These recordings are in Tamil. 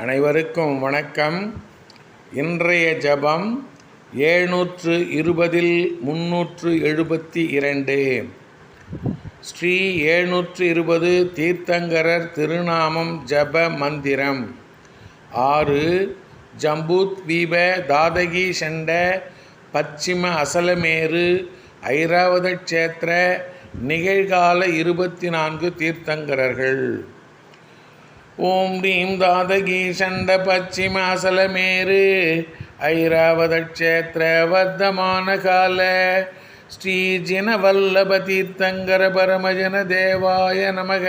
அனைவருக்கும் வணக்கம். இன்றைய ஜபம் ஏழ்நூற்று இருபதில் முன்னூற்று எழுபத்தி இரண்டு ஸ்ரீ ஏழ்நூற்று இருபது தீர்த்தங்கரர் திருநாமம் ஜப மந்திரம். ஆறு ஜம்பூத்வீப தாதகி செண்ட பச்சிம அசலமேரு ஐராவத க்ஷேத்திர நிகழ்கால இருபத்தி நான்கு தீர்த்தங்கரர்கள். ஓம் ரீம் தாதகி சண்ட பச்சிமாசலமேரு அசலமேரு வர்த்தமான கால. ஸ்ரீ ஜின வல்லப தீர்த்தங்கர பரமஜன தேவாய நமக.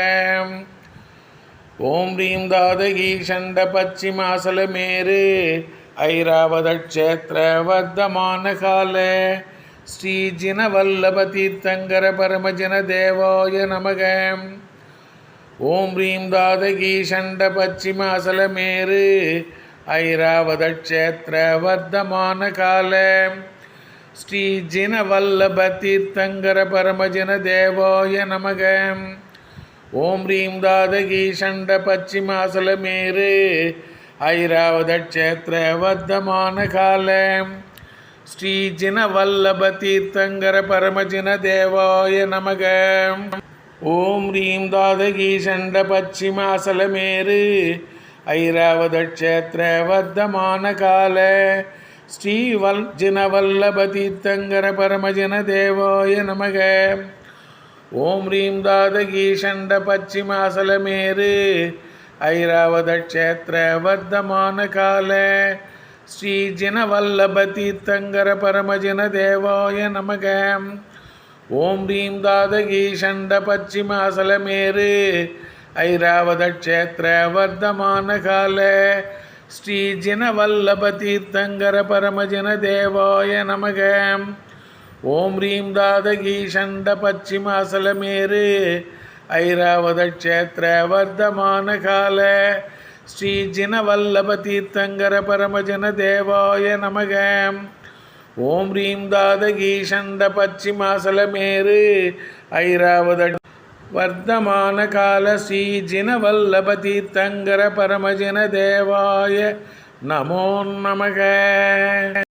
ஓம் ரீம் தாதகி சண்ட பச்சிமாசலமேரு அசலமேரு வர்த்தமான கால. ஸ்ரீ ஜின வல்லப தீர்த்தங்கர பரமஜன தேவாய நமகம் ஓம் ரீம் தாதகி சண்ட பச்சிம அசலமேரு ஐராவத க்ஷேத்திர வர்த்தமான கால. ஸ்ரீ ஜின வல்லப தீர்த்தங்கர பரமஜன தேவாய நமக. ஓம் ரீம் தாதகி சண்ட பச்சிம அசலமேரு ஐராவத க்ஷேத்திர வர்த்தமான கால. ஸ்ரீ ஜின வல்லப தீர்த்தங்கர பரமஜன தேவாய நமக. ஓம் ரீம் தாதகி சண்ட பச்சிமாசலமேரு அசலமேரு வர்த்தமான கால. ஸ்ரீ வல் பரமஜன தேவாய நமக. ஓம் ரீம் தாதகி சண்ட பச்சிமாசலமேரு அசலமேரு வர்த்தமான கால. ஸ்ரீ ஜினவல்லபதீர்த்தங்கர பரமஜன தேவாய நமகம் ஓம் ரீம் தாதகி சண்ட பச்சிமாசலமேரு ஐராவத க்ஷேத்திர வர்த்தமான கால. ஸ்ரீ ஜினவல்லப தீர்த்தங்கர பரமஜின தேவாய நமக. ஓம் ரீம் தாதகி சண்ட பச்சிமாசலமேரு ஐராவத க்ஷேத்திர வர்த்தமான கால. ஸ்ரீ ஜினவல்லப தீர்த்தங்கர பரமஜன தேவாய நமகம் ஓம் ரீம் தாத கீஷண்ட பச்சிமாசலமேரு ஐராவத வர்த்தமான கால ஸ்ரீ வல்லபதி தங்கர தீர்த்தங்கர பரமஜன தேவாய. நமோ நமக.